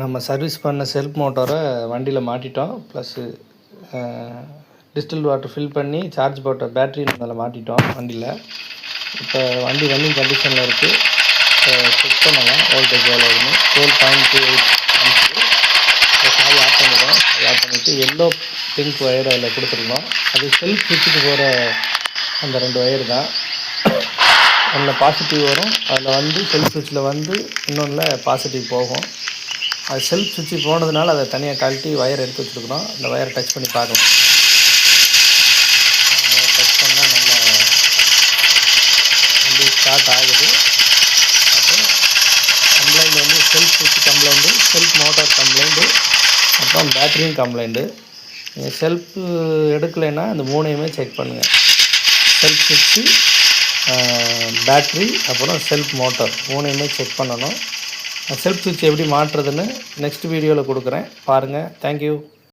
நம்ம சர்வீஸ் பண்ண செல்ஃப் மோட்டாரை வண்டியில் மாட்டிட்டோம். ப்ளஸ்ஸு டிஸ்டில் வாட்டர் ஃபில் பண்ணி சார்ஜ் போட்ட பேட்ரி அதில் மாட்டிட்டோம் வண்டியில். இப்போ வண்டி ரன்னிங் கண்டிஷனில் இருக்குது இப்போ செக் பண்ணலாம். வோல்டேஜ் எவ்வளோ வருதுன்னு டுவெல் பாயிண்ட் டூ எயிட் சாவி ஆஃப் பண்ணிடுறோம் சாவி ஆஃப் பண்ணிவிட்டு எல்லோ பிங்க் ஒயர் அதில் கொடுத்துருந்தோம். அது செல்ஃப் சுவிட்சுக்கு போகிற அந்த ரெண்டு ஒயர் தான். ஒன்றில் பாசிட்டிவ் வரும். அதில் வந்து செல்ஃப் சுவிட்சில் வந்து இன்னொன்றில் பாசிட்டிவ் போகும். அது செல்ஃப் சுவிட்சு போனதுனால அதை தனியாக கழட்டி ஒயர் எடுத்து வச்சுருக்குறோம். அந்த ஒயரை டச் பண்ணி பார்க்கலாம் டச் பண்ணால் நல்லா வண்டி ஸ்டார்ட் ஆகுது. அப்புறம் கம்ப்ளைண்ட் வந்து செல்ஃப் சுவிட்ச் கம்ப்ளைண்ட்டு செல்ஃப் மோட்டார் கம்ப்ளைண்ட்டு அப்புறம் பேட்டரியும் கம்ப்ளைண்ட்டு நீங்கள் செல்ஃப் எடுக்கலைன்னா அந்த மூணையுமே செக் பண்ணுங்கள் செல்ஃப் சுவிட்சு பேட்ரி அப்புறம் செல்ஃப் மோட்டார் மூணையுமே செக் பண்ணணும். செல்ஃப் சுவிட்ச் எப்படி மாற்றுறதுன்னு நெக்ஸ்ட் வீடியோவில் கொடுக்குறேன். பாருங்கள் தேங்க்யூ